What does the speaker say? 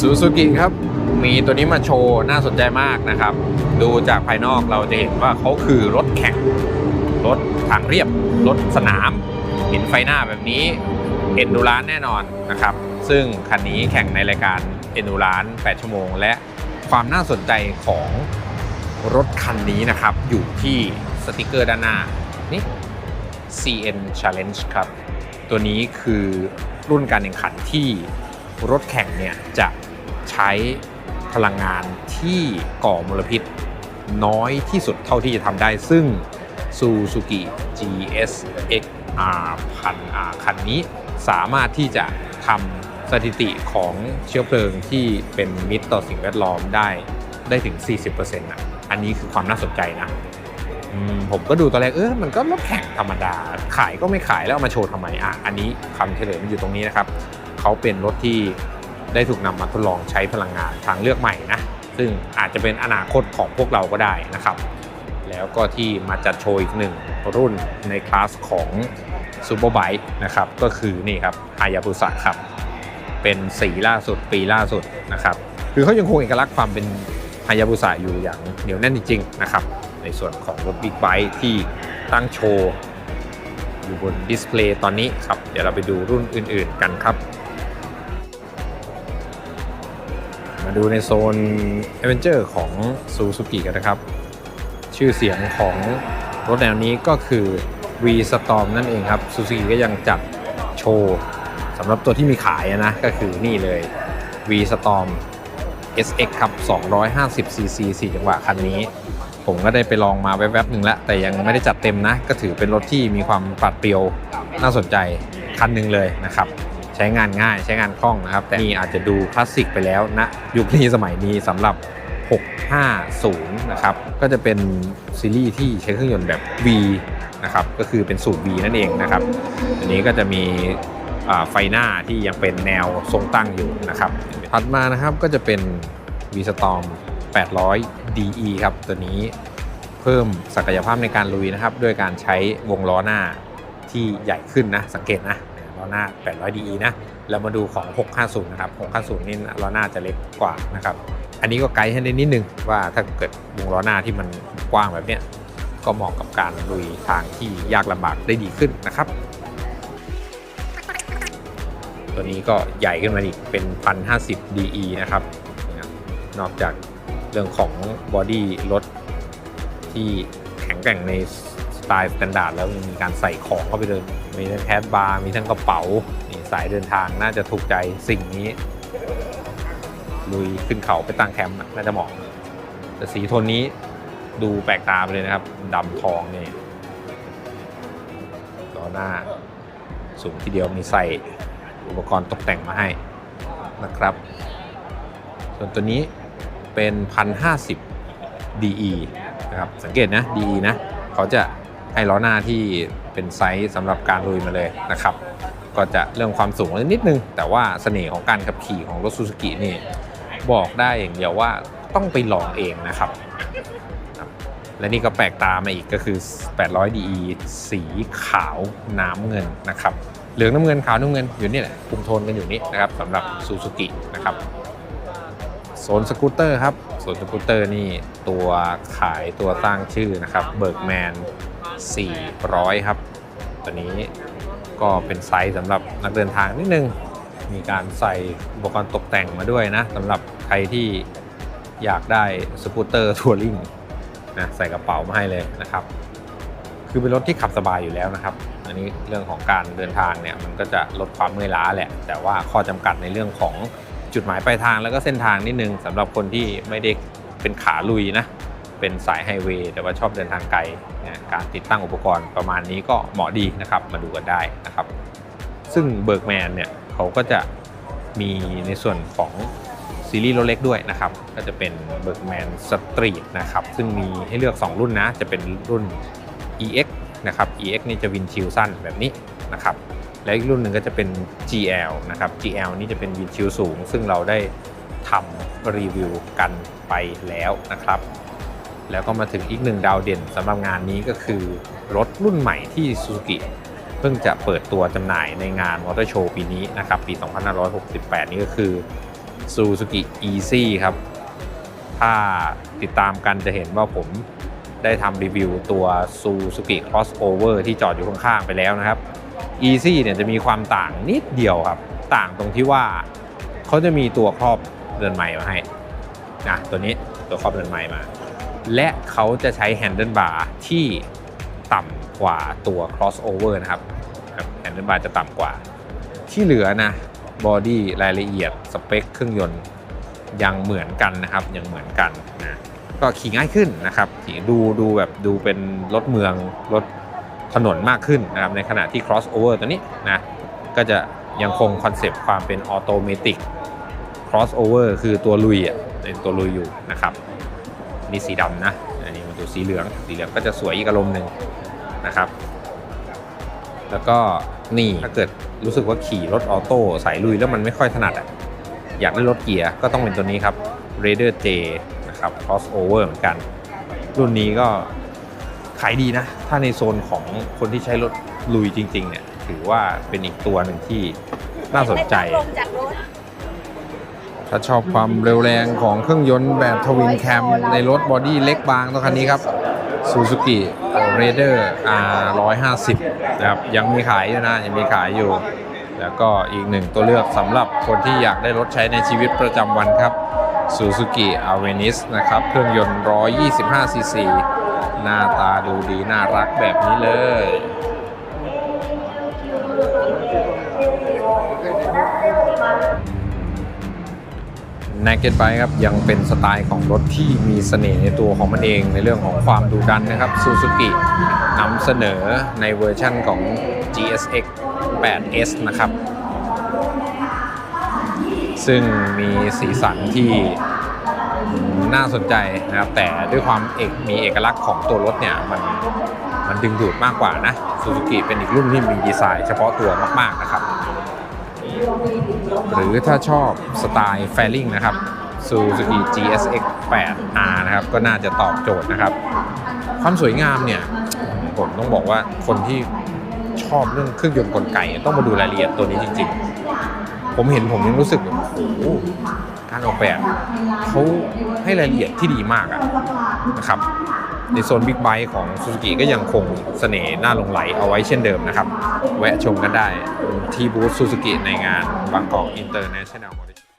ซูซูกิครับ มีตัวนี้มาโชว์น่าสนใจมากนะครับ ดูจากภายนอกเราจะเห็นว่าเขาคือรถแข่ง รถทางเรียบ รถสนาม เห็นไฟหน้าแบบนี้เอ็นดูรานแน่นอนนะครับ ซึ่งคันนี้แข่งในรายการเอ็นดูราน 8 ชั่วโมง และความน่าสนใจของรถคันนี้นะครับ อยู่ที่สติกเกอร์ด้านหน้านี่ CN Challenge ครับ ตัวนี้คือรุ่นการแข่งขันที่รถแข่งเนี่ยจะ ใช้พลังงานที่ก่อมลพิษ น้อยที่สุดเท่าที่จะทำได้ ซึ่ง Suzuki GS XR พัน R คันนี้สามารถที่จะทำสถิติของเชื้อเพลิงที่เป็นมิตรต่อสิ่งแวดล้อมได้ได้ถึง 40%นะอันนี้คือความน่าสนใจนะผมก็ดูตอนแรกเออมันก็รถแข่งธรรมดา ขายก็ไม่ขายแล้วมาโชว์ทำไมอะอันนี้คำเฉลยมันอยู่ตรงนี้นะครับ เขาเป็นรถที่ ได้ถูกนำมาทดลองใช้พลังงานทางเลือกใหม่นะ ซึ่งอาจจะเป็นอนาคตของพวกเราก็ได้นะครับ แล้วก็ที่มาจัดโชว์อีกหนึ่งรุ่นในคลาสของซูเปอร์ไบค์นะครับ ก็คือนี่ครับฮายาบุสะครับ เป็นสีล่าสุดปีล่าสุดนะครับ คือเขายังคงเอกลักษณ์ความเป็นฮายาบุสะอยู่อย่างเหนียวแน่นจริงๆนะครับ ในส่วนของรถบิ๊กไบค์ที่ตั้งโชว์อยู่บนดิสเพลย์ตอนนี้ครับ เดี๋ยวเราไปดูรุ่นอื่นๆกันครับ มาดูในโซน a อเวนเจอร์ของ Suzuki กันนะครับ ชื่อเสียงของรถแนวนี้ก็คือ V Storm นั่นเองครับ Suzuki ก็ยังจัดโชว์สำหรับตัวที่มีขายนะก็คือนี่เลย V Storm SX ครับ 250cc 4 จังหวะคันนี้ ผมก็ได้ไปลองมาแวบๆหนึ่งแล้ว แต่ยังไม่ได้จัดเต็มนะ ก็ถือเป็นรถที่มีความปรัดเปรียวน่าสนใจคันหนึ่งเลยนะครับ ช้งานง่ายใช้งานคล่องนะครับ แต่นี่อาจจะดูคลาสสิกไปแล้วนะยุคนี้สมัยนี้สำหรับ 650 นะครับ ก็จะเป็นซีรีส์ที่ใช้เครื่องยนต์แบบ V นะครับก็คือเป็นสูตร V นั่นเองนะครับอันนี้ก็จะมีไฟหน้าที่ยังเป็นแนวทรงตั้งอยู่นะครับถัดมานะครับก็จะเป็น V Storm 800 DE ครับ ตัวนี้เพิ่มศักยภาพในการลุยนะครับ ด้วยการใช้วงล้อหน้าที่ใหญ่ขึ้นนะ สังเกตนะ ล้อหน้า 800 DE นะแล้วมาดูของ 650 นะครับ 650 นี่ล้อหน้าจะเล็กกว่านะครับ อันนี้ก็ไกด์ให้ได้นิดนึงว่าถ้าเกิดวงล้อหน้าที่มันกว้างแบบเนี้ยก็เหมาะกับการลุยทางที่ยากลำบากได้ดีขึ้นนะครับ ตัวนี้ก็ใหญ่ขึ้นมาอีกเป็น 1050 DE นะครับ นอกจากเรื่องของบอดี้รถที่แข็งแกร่งใน ไตล์สแตนดาร์ดแล้วยังมีการใส่ของเข้าไปเลย มีทั้งแคสบาร์ มีทั้งกระเป๋านี่สายเดินทางน่าจะถูกใจสิ่งนี้ ลุยขึ้นเขาไปตั้งแคมป์น่าจะเหมาะแต่สีโทนนี้ดูแปลกตาไปเลยนะครับดำทองนี่ล้อหน้าสูงทีเดียวมีใส่อุปกรณ์ตกแต่งมาให้นะครับ ส่วนตัวนี้เป็น 1050 DE นะครับ สังเกตนะ DE นะ เขาจะ ให้ล้อหน้าที่เป็นไซส์สำหรับการลุยมาเลยนะครับ ก็จะเรื่องความสูงนิดนึง แต่ว่าเสน่ห์ของการขับขี่ของรถซูซูกินี่บอกได้อย่างเดียวว่าต้องไปลองเองนะครับ และนี่ก็แปลกตามาอีกก็คือ 800 DE สีขาวน้ำเงินนะครับ เหลืองน้ำเงินขาวน้ำเงินอยู่นี่แหละคุมโทนกันอยู่นี่นะครับสำหรับซูซูกินะครับโซนสกูตเตอร์ครับโซนสกูตเตอร์นี่ตัวขายตัวสร้างชื่อนะครับเบิร์กแมน 400 ครับ ตัวนี้ก็เป็นไซส์สำหรับนักเดินทางนิดนึง มีการใส่อุปกรณ์ตกแต่งมาด้วยนะสำหรับใครที่อยากได้สกูตเตอร์ทัวริงนะใส่กระเป๋ามาให้เลยนะครับ คือเป็นรถที่ขับสบายอยู่แล้วนะครับ อันนี้เรื่องของการเดินทางเนี่ยมันก็จะลดความเมื่อยล้าแหละ แต่ว่าข้อจำกัดในเรื่องของจุดหมายปลายทางแล้วก็เส้นทางนิดนึงสำหรับคนที่ไม่ได้เป็นขาลุยนะ เป็นสายไฮเวย์แต่ว่าชอบเดินทางไกล การติดตั้งอุปกรณ์ประมาณนี้ก็เหมาะดีนะครับ มาดูกันได้นะครับ ซึ่งเบิร์กแมนเนี่ยเขาก็จะมีในส่วนของซีรีส์รถเล็กด้วยนะครับ ก็จะเป็นเบิร์กแมนสตรีทนะครับ ซึ่งมีให้เลือก 2 รุ่นนะ จะเป็นรุ่น EX นะครับ EX นี่จะวินชิลสั้นแบบนี้นะครับ และอีกรุ่นหนึ่งก็จะเป็น GL นะครับ GL นี่จะเป็นวินชิลสูง ซึ่งเราได้ทำรีวิวกันไปแล้วนะครับ แล้วก็มาถึงอีกหนึ่งดาวเด่นสำหรับงานนี้ก็คือ รถรุ่นใหม่ที่ Suzuki เพิ่งจะเปิดตัวจำหน่ายในงานมอเตอร์โชว์ปีนี้นะครับ ปี 2568 นี่ก็คือ Suzuki Easy ครับ ถ้าติดตามกันจะเห็นว่าผมได้ทำรีวิวตัว Suzuki Crossover ที่จอดอยู่ข้างๆไปแล้วนะครับ Easy เนี่ยจะมีความต่างนิดเดียวครับ ต่างตรงที่ว่าเขาจะมีตัวครอบเรือนใหม่มาให้นะตัวนี้ตัวครอบเรือนใหม่มา และเขาจะใช้แฮนเดิลบาร์ที่ต่ำกว่าตัว crossover นะครับแฮนเดิลบาร์จะต่ำกว่า ที่เหลือนะบอดี้รายละเอียดสเปคเครื่องยนต์ยังเหมือนกันนะครับยังเหมือนกันนะก็ขี่ง่ายขึ้นนะครับขี่ดูดูแบบดูเป็นรถเมืองรถถนนมากขึ้นนะครับในขณะที่ crossover ตัวนี้นะก็จะยังคงคอนเซปต์ความเป็นออโตเมติก crossover คือตัวลุยอะเป็นตัวลุยอยู่นะครับ นี่สีดำนะ อันนี้มาดูสีเหลือง สีเหลืองก็จะสวยอีกอารมณ์หนึ่งนะครับ แล้วก็นี่ถ้าเกิดรู้สึกว่าขี่รถออโต้สายลุยแล้วมันไม่ค่อยถนัดอะ อยากได้รถเกียร์ก็ต้องเป็นตัวนี้ครับ Raider J นะครับ crossover เหมือนกัน รุ่นนี้ก็ขายดีนะ ถ้าในโซนของคนที่ใช้รถลุยจริงๆเนี่ย ถือว่าเป็นอีกตัวหนึ่งที่น่าสนใจ ลงจากรถ ถ้าชอบความเร็วแรงของเครื่องยนต์แบบทวินแคมในรถบอดี้เล็กบางตัวคันนี้ครับ Suzuki Raider R 150นะครับยังมีขายอยู่นะยังมีขายอยู่ แล้วก็อีกหนึ่งตัวเลือกสำหรับคนที่อยากได้รถใช้ในชีวิตประจำวันครับ Suzuki Avensis นะครับเครื่องยนต์ 125 cc หน้าตาดูดีน่ารักแบบนี้เลย Naked Bike ครับยังเป็นสไตล์ของรถที่มีเสน่ห์ในตัวของมันเองในเรื่องของความดุดันนะครับ Suzuki นำเสนอในเวอร์ชั่นของ GSX 8S นะครับ ซึ่งมีสีสันที่น่าสนใจนะครับ แต่ด้วยความเอกมีเอกลักษณ์ของตัวรถเนี่ย มันมันดึงดูดมากกว่านะ Suzuki เป็นอีกรุ่นที่มีดีไซน์เฉพาะตัวมาก ๆ นะครับ หรือถ้าชอบสไตล์แฟลิงนะครับ Suzuki GSX 8R นะครับ ก็น่าจะตอบโจทย์นะครับ ความสวยงามเนี่ยผมต้องบอกว่าคนที่ชอบเรื่องเครื่องยนต์กลไกต้องมาดูรายละเอียดตัวนี้จริงๆ ผมเห็นผมยังรู้สึกแบบโอ้โหการออกแบบเขาให้รายละเอียดที่ดีมากอะนะครับ ในโซนบิ๊กไบค์ของ Suzuki ก็ยังคงเสน่ห์น่าหลงไหลเอาไว้เช่นเดิมนะครับ แวะชมกันได้ที่บูธ Suzuki ในงานบางกอก International Motor